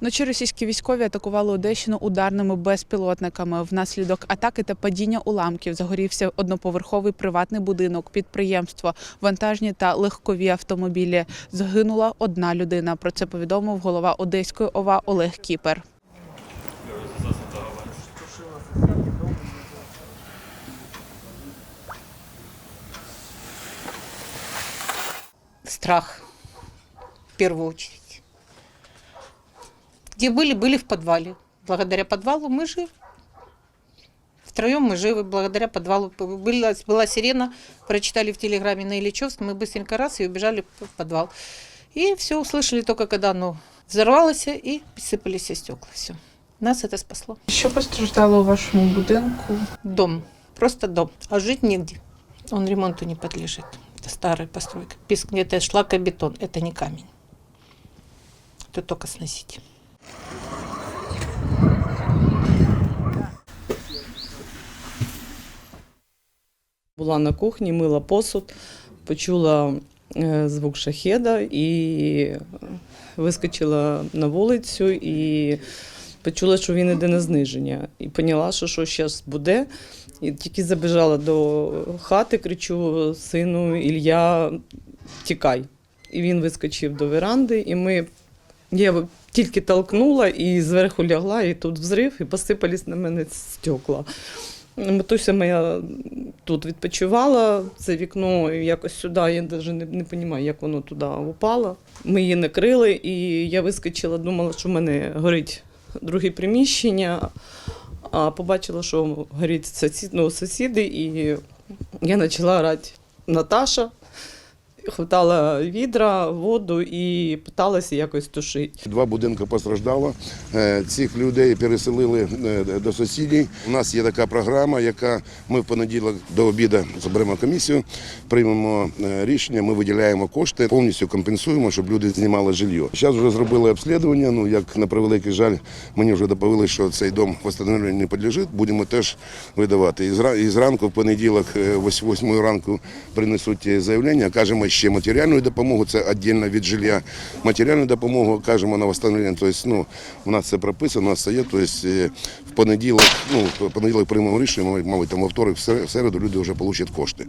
Вночі російські військові атакували Одещину ударними безпілотниками. Внаслідок атаки та падіння уламків загорівся одноповерховий приватний будинок, підприємство, вантажні та легкові автомобілі. Загинула одна людина. Про це повідомив голова Одеської ОВА Олег Кіпер. страх в первую очередь. Где были, были в подвале. Благодаря подвалу мы живы. Втроем мы живы, благодаря подвалу. Была, была сирена, прочитали в телеграме на Ильичевск, мы быстренько раз и убежали в подвал. И все услышали только, когда оно взорвалось и посыпались все стекла. Все. Нас это спасло. Що постраждало у вашому будинку? Дом, просто дом, а жить негде. Он ремонту не подлежит. Это старая постройка. Писк, это шлакобетон, это не камень. Это только сносить. Була на кухні, мила посуд, почула е, звук шахеда і вискочила на вулицю і почула, що він іде на зниження. І поняла, що що зараз буде. І тільки забіжала до хати, кричу сину Ілля, тікай. І він вискочив до веранди, і ми. Я тільки толкнула і зверху лягла, і тут взрив, і посипались на мене стекла. Матуся моя тут відпочивала, це вікно якось сюди, я навіть не, не розумію, як воно туди упало. Ми її накрили, і я вискочила, думала, що в мене горить друге приміщення, а побачила, що горить сусід, ну, сусіди, і я почала орати Наташа. Хватала відра, воду і питалася якось тушити. Два будинки постраждало. Е, Цих людей переселили е, до сусідів. У нас є така програма, яка ми в понеділок до обіду зберемо комісію, приймемо е, рішення. Ми виділяємо кошти, повністю компенсуємо, щоб люди знімали жилье. Зараз вже зробили обслідування. Ну як на превеликий жаль, мені вже доповіли, що цей дом встановленню не підлежить. Будемо теж видавати. І зранку, в понеділок, е, вось- восьмої ранку, принесуть заявлення. Кажемо ще матеріальну допомогу, це віддільно від жилья. Матеріальну допомогу кажемо на встановлення. Тобто, ну, у нас це прописано, у нас це є. Тобто, в понеділок, ну в понеділок приймемо рішення, мабуть, там во вторик, в середу люди вже отримують кошти.